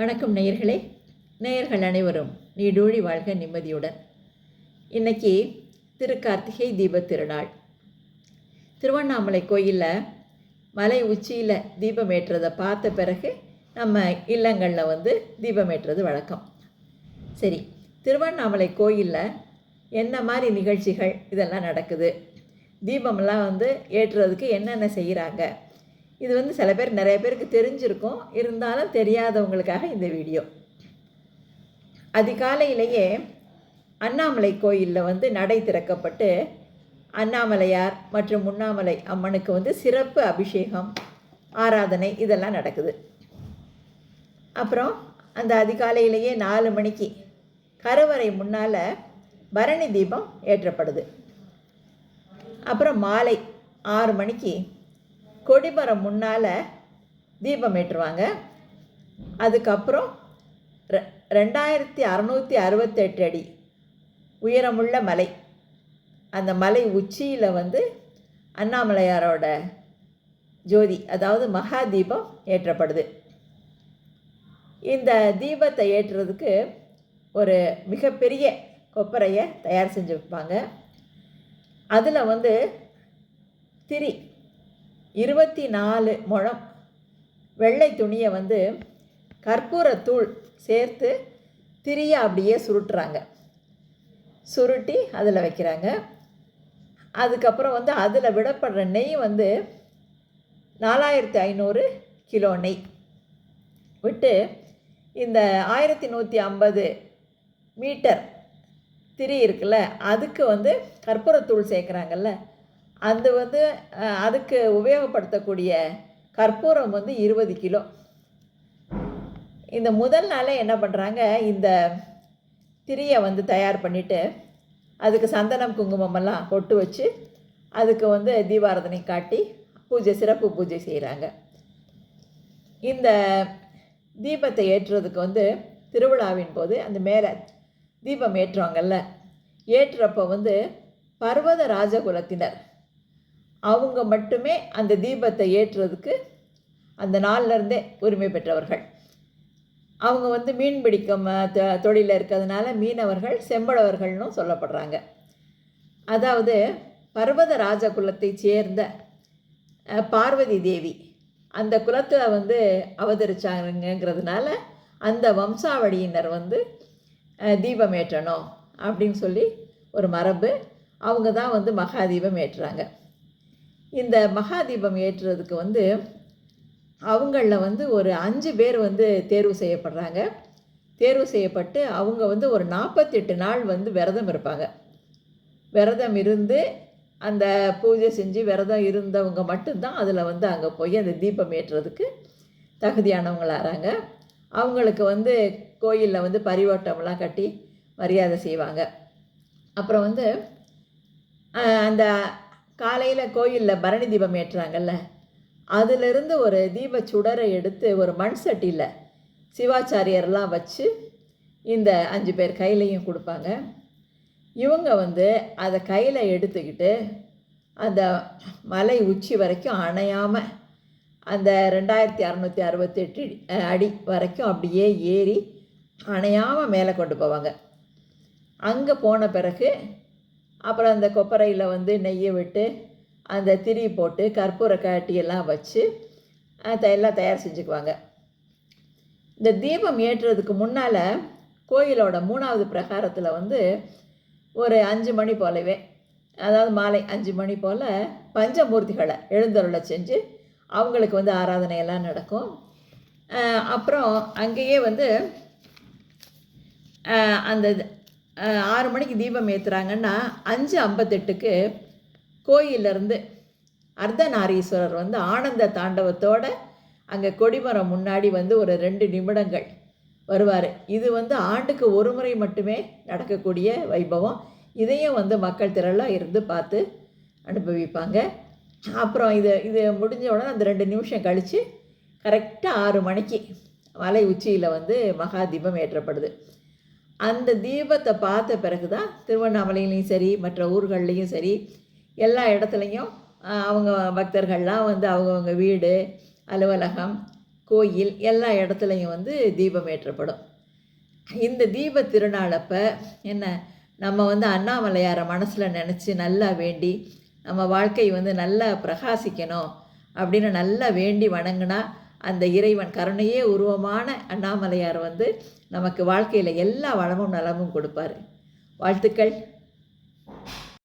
வணக்கம் நேயர்களே. நேயர்கள் அனைவரும் நீடூழி வாழ்க நிம்மதியுடன். இன்னைக்கு திருக்கார்த்திகை தீப திருநாள். திருவண்ணாமலை கோயிலில் மலை உச்சியில் தீபம் ஏற்றுறதை பார்த்த பிறகு நம்ம இல்லங்களில் வந்து தீபம் ஏற்றுறது வழக்கம். சரி திருவண்ணாமலை கோயிலில் என்ன மாதிரி நிகழ்ச்சிகள் இதெல்லாம் நடக்குது? தீபம்லாம் வந்து ஏற்றுறதுக்கு என்னென்ன செய்கிறாங்க இது வந்து சில பேர் நிறைய பேருக்கு தெரிஞ்சிருக்கும். இருந்தாலும் தெரியாதவங்களுக்காக இந்த வீடியோ. அதிகாலையிலேயே அண்ணாமலை கோயிலில் வந்து நடை திறக்கப்பட்டு அண்ணாமலையார் மற்றும் உண்ணாமலை அம்மனுக்கு வந்து சிறப்பு அபிஷேகம் ஆராதனை இதெல்லாம் நடக்குது. அப்புறம் அந்த அதிகாலையிலேயே நாலு மணிக்கு கருவறை முன்னால் பரணி தீபம் ஏற்றப்படுது. அப்புறம் மாலை ஆறு மணிக்கு கொடிமரம் முன்னால் தீபம் ஏற்றுவாங்க. அதுக்கப்புறம் ரெ ரெண்டாயிரத்தி அறநூற்றி அறுபத்தெட்டு அடி உயரமுள்ள மலை. அந்த மலை உச்சியில் வந்து அண்ணாமலையாரோட ஜோதி அதாவது மகா தீபம் ஏற்றப்படுது. இந்த தீபத்தை ஏற்றுறதுக்கு ஒரு மிகப்பெரிய கொப்பரையை தயார் செஞ்சு வைப்பாங்க. அதில் வந்து திரி இருபத்தி நாலு முழம். வெள்ளை துணியை வந்து கற்பூரத்தூள் சேர்த்து திரியை அப்படியே சுருட்டுறாங்க. சுருட்டி அதில் வைக்கிறாங்க. அதுக்கப்புறம் வந்து அதில் விடப்படுற நெய் வந்து நாலாயிரத்தி ஐநூறு கிலோ நெய். விட்டு இந்த ஆயிரத்தி நூற்றி ஐம்பது மீட்டர் திரி இருக்குல்ல அதுக்கு வந்து கற்பூரத்தூள் சேர்க்குறாங்கல்ல அது வந்து அதுக்கு உபயோகப்படுத்தக்கூடிய கற்பூரம் வந்து இருபது கிலோ. இந்த முதல் நாளே என்ன பண்ணுறாங்க இந்த திரியை வந்து தயார் பண்ணிவிட்டு அதுக்கு சந்தனம் குங்குமமெல்லாம் பொட்டு வச்சு அதுக்கு வந்து தீபாராதனை காட்டி பூஜை சிறப்பு பூஜை செய்கிறாங்க இந்த தீபத்தை ஏற்றுறதுக்கு வந்து திருவிழாவின் போது அந்த மேலே தீபம் ஏற்றுவாங்கல்ல ஏற்றுறப்போ வந்து பர்வத ராஜகுலத்தினர் அவங்க மட்டுமே அந்த தீபத்தை ஏற்றுறதுக்கு அந்த நாள்லேருந்தே உரிமை பெற்றவர்கள். அவங்க வந்து மீன் பிடிக்கும் தொழிலில் இருக்கிறதுனால மீனவர்கள் செம்படவர்கள்னும் சொல்லப்படுறாங்க. அதாவது பர்வத ராஜ குலத்தைச் சேர்ந்த பார்வதி தேவி அந்த குலத்தில் வந்து அவதரிச்சாங்கங்கிறதுனால அந்த வம்சாவளியினர் வந்து தீபம் ஏற்றணும் அப்படின்னு சொல்லி ஒரு மரபு. அவங்க தான் வந்து மகாதீபம் ஏற்றுறாங்க. இந்த மகாதீபம் ஏற்றுறதுக்கு வந்து அவங்களில் வந்து ஒரு அஞ்சு பேர் வந்து தேர்வு செய்யப்படுறாங்க. தேர்வு செய்யப்பட்டு அவங்க வந்து ஒரு நாற்பத்தெட்டு நாள் வந்து விரதம் இருப்பாங்க. விரதம் இருந்து அந்த பூஜை செஞ்சு விரதம் இருந்தவங்க மட்டும்தான் அதில் வந்து அங்கே போய் அந்த தீபம் ஏற்றுறதுக்கு தகுதியானவங்களாகிறாங்க அவங்களுக்கு வந்து கோயிலில் வந்து பரிவட்டம்லாம் கட்டி மரியாதை செய்வாங்க. அப்புறம் வந்து அந்த காலையில் கோயிலில் பரணி தீபம் ஏற்றுறாங்கல்ல. அதிலிருந்து ஒரு தீப சுடரை எடுத்து ஒரு மண் சட்டியில் சிவாச்சாரியர்லாம் வச்சு இந்த அஞ்சு பேர் கையிலையும் கொடுப்பாங்க. இவங்க வந்து அதை கையில் எடுத்துக்கிட்டு அந்த மலை உச்சி வரைக்கும் அணையாமல் அந்த ரெண்டாயிரத்தி அறநூற்றி அறுபத்தெட்டு அடி வரைக்கும் அப்படியே ஏறி அணையாமல் மேலே கொண்டு போவாங்க. அங்கே போன பிறகு அப்புறம் அந்த கொப்பரையில் வந்து நெய்யை விட்டு அந்த திரி போட்டு கற்பூர காட்டியெல்லாம் வச்சு அதை எல்லாம் தயார் செஞ்சுக்குவாங்க. இந்த தீபம் ஏற்றுறதுக்கு முன்னால் கோயிலோட மூணாவது பிரகாரத்தில் வந்து ஒரு அஞ்சு மணி போலவே அதாவது மாலை அஞ்சு மணி போல் பஞ்சமூர்த்திகளை எழுந்தருளை செஞ்சு அவங்களுக்கு வந்து ஆராதனையெல்லாம் நடக்கும். அப்புறம் அங்கேயே வந்து அந்த இது, ஆறு மணிக்கு தீபம் ஏற்றுறாங்கன்னா அஞ்சு ஐம்பத்தெட்டுக்கு கோயிலிருந்து அர்த்தநாரீஸ்வரர் வந்து ஆனந்த தாண்டவத்தோட அங்கே கொடிமரம் முன்னாடி வந்து ஒரு ரெண்டு நிமிடங்கள் வருவார். இது வந்து ஆண்டுக்கு ஒரு முறை மட்டுமே நடக்கக்கூடிய வைபவம். இதையும் வந்து மக்கள் திரளாக இருந்து பார்த்து அனுபவிப்பாங்க. அப்புறம் இது இது முடிஞ்ச உடனே அந்த ரெண்டு நிமிஷம் கழித்து கரெக்டாக ஆறு மணிக்கு மலை உச்சியில் வந்து மகா தீபம் ஏற்றப்படுது. அந்த தீபத்தை பார்த்த பிறகு தான் திருவண்ணாமலையிலையும் சரி மற்ற ஊர்கள்லேயும் சரி எல்லா இடத்துலையும் அவங்க பக்தர்கள்லாம் வந்து அவங்கவுங்க வீடு அலுவலகம் கோயில் எல்லா இடத்துலையும் வந்து தீபம் ஏற்றப்படும். இந்த தீப திருநாளப்போ என்ன நம்ம வந்து அண்ணாமலையாரை மனசில் நினச்சி நல்லா வேண்டி நம்ம வாழ்க்கை வந்து நல்லா பிரகாசிக்கணும் அப்படின்னு நல்லா வேண்டி வணங்கினா அந்த இறைவன் கருணையே உருவமான அண்ணாமலையார் வந்து நமக்கு வாழ்க்கையில் எல்லா வளமும் நலமும் கொடுப்பார். வாழ்த்துக்கள்.